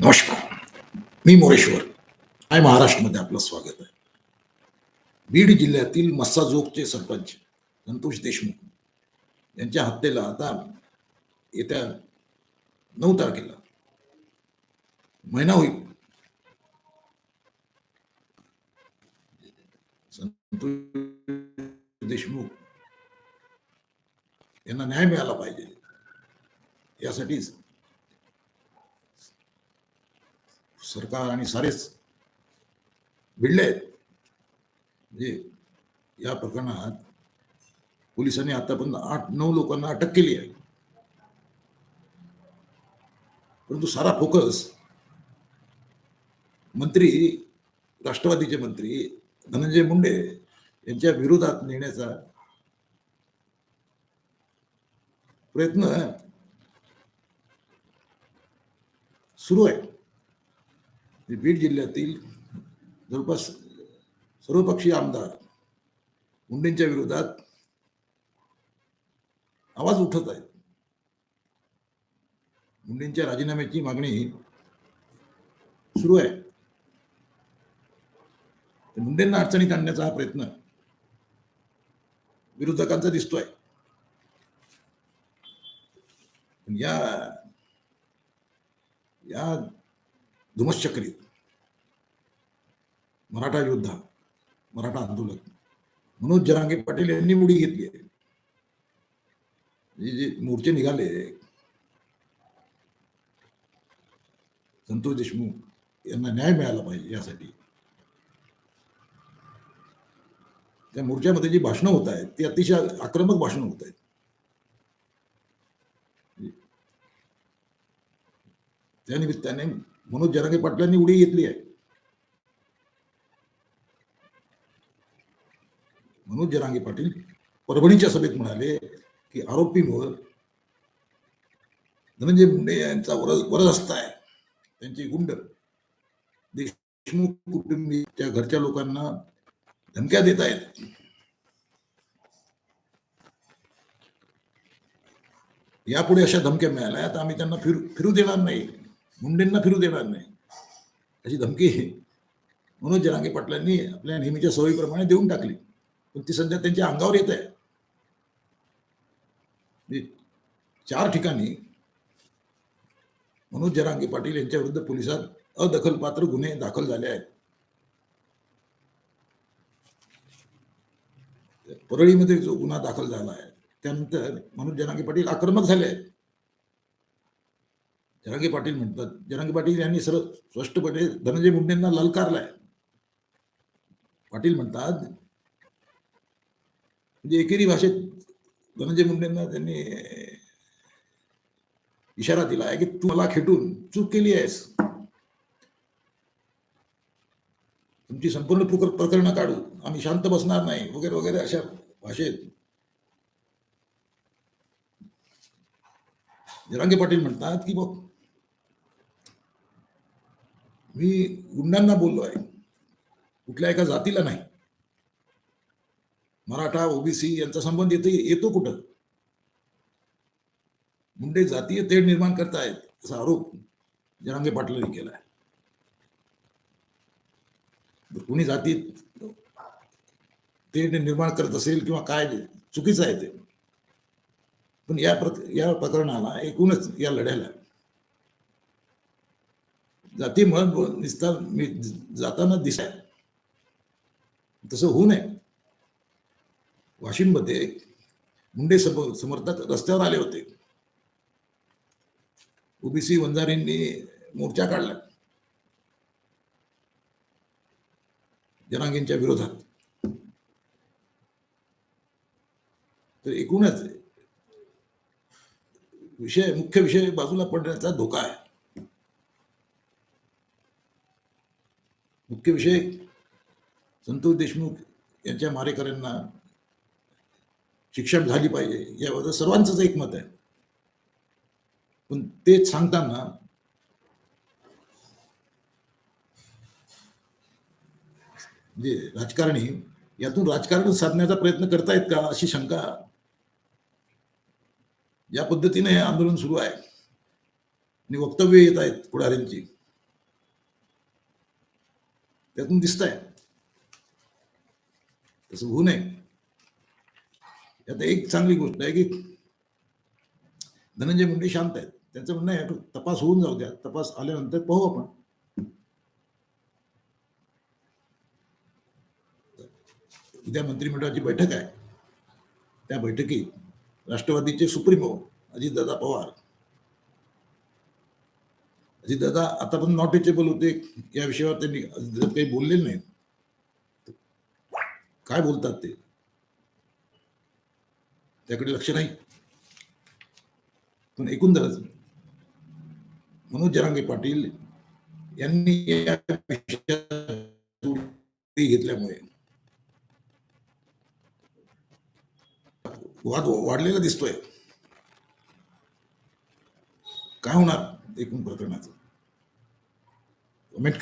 नमस्कार. मी मोरेश्वर. आय महाराष्ट्रमध्ये आपलं स्वागत आहे. बीड जिल्ह्यातील मस्साजोगचे सरपंच संतोष देशमुख यांच्या हत्येला आता येत्या नऊ तारखेला महिना होईल. संतोष देशमुख यांना न्याय मिळाला पाहिजे. यासाठीच सरकार आणि सारेच भिडले आहेत. म्हणजे या प्रकरणात पोलिसांनी आतापर्यंत आठ नऊ लोकांना अटक केली आहे. परंतु सारा फोकस मंत्री राष्ट्रवादीचे मंत्री धनंजय मुंडे यांच्या विरोधात नेण्याचा प्रयत्न सुरू आहे. बीड जिल्ह्यातील जवळपास सर्वपक्षीय आमदार मुंडेंच्या विरोधात आवाज उठत आहेत. मुंडेंच्या राजीनाम्याची मागणी सुरू आहे. मुंडेंना अडचणीत आणण्याचा हा प्रयत्न विरोधकांचा दिसतोय. या या या धुमश्चक्रीत मराठा योद्धा मराठा आंदोलक. मनोज जरांगे पाटील यांनी उडी घेतली आहे. जे मोर्चे निघाले. संतोष देशमुख यांना न्याय मिळाला पाहिजे यासाठी. त्या मोर्चामध्ये जी भाषणं होत आहेत ती अतिशय आक्रमक भाषणं होत आहेत. त्या म्हणून मनोज जरांगे पाटलांनी उडी घेतली आहे. मनोज जरांगे पाटील परभणीच्या सभेत म्हणाले की आरोपींवर धनंजय मुंडे यांचा वरद वरदहस्त आहे. त्यांचे गुंड. देशमुख कुटुंबीच्या घरच्या लोकांना धमक्या देत आहेत. यापुढे अशा धमक्या मिळाल्या तर आम्ही त्यांना फिरू फिरू देणार नाही. मुंडेंना फिरू देणार नाही. अशी धमकी मनोज जरांगे पाटलांनी आपल्या नेहमीच्या सवयीप्रमाणे देऊन टाकली. पण ती सध्या त्यांच्या अंगावर येत आहे. म्हणजे चार ठिकाणी मनोज जरांगे पाटील यांच्या विरुद्ध पोलिसात अदखलपात्र गुन्हे दाखल झाले आहेत. परळीमध्ये जो गुन्हा दाखल झाला आहे त्यानंतर मनोज जरांगे पाटील आक्रमक झाले आहेत. जरांगे पाटील म्हणतात. जरांगे पाटील यांनी सर्व स्पष्टपणे धनंजय मुंडेंना ललकारलाय. पाटील म्हणतात म्हणजे एकेरी भाषेत धनंजय मुंडेंना त्यांनी इशारा दिला आहे की तू मला खेटून चूक केली आहेस. तुमची संपूर्ण प्रकर- प्रकरणं काढू. आम्ही शांत बसणार नाही. वगैरे वगैरे अशा भाषेत. जरांगे पाटील म्हणतात की बघ मी गुंडांना बोललो आहे कुठल्या एका जातीला नाही. मराठा ओबीसी यांचा संबंध येतो येतो कुठं? मुंडे जातीय तेढ निर्माण करतायत असा आरोप जनांगे पाटलांनी केला आहे. कुणी जातीत तेढ निर्माण करत असेल किंवा काय चुकीचं आहे ते. पण या प्रक या प्रकरणाला एकूणच या लढ्याला जाती म्हणून निसता मी- जाताना दिसाय तसं होऊ नये. वाशिममध्ये मुंडे सम- समर्थक रस्त्यावर आले होते. ओबीसी वंजारींनी मोर्चा काढला. जनांगींच्या विरोधात. तर एकूणच विषय मुख्य विषय बाजूला पडण्याचा धोका आहे. मुख्य विषय संतोष देशमुख यांच्या मारेकऱ्यांना शिक्षण झाली पाहिजे याबद्दल सर्वांचंच एकमत आहे. पण तेच सांगताना म्हणजे राजकारणी यातून राजकारण साधण्याचा प्रयत्न करतायत का अशी शंका या पद्धतीने हे आंदोलन सुरू आहे. आणि वक्तव्य येत आहेत पुढाऱ्यांची. त्यातून दिसत आहे तसं होऊ नये आता एक चांगली गोष्ट आहे की धनंजय मुंडे शांत आहेत त्यांचं म्हणणं आहे तपास होऊन जाऊ द्या तपास आल्यानंतर पाहू आपण उद्या मंत्रिमंडळाची बैठक आहे त्या बैठकीत राष्ट्रवादीचे सुप्रीमो अजितदादा पवार अजितदादा आता पण नॉट रिचेबल होते या विषयावर त्यांनी काही बोललेले नाहीत. काय बोलतात ते? त्याकडे लक्ष नाही. पण एकूणच मनोज जरांगे पाटील यांनी या घेतल्यामुळे वाद वाढलेला दिसतोय. काय होणार एकूण प्रकरणाचं? Como é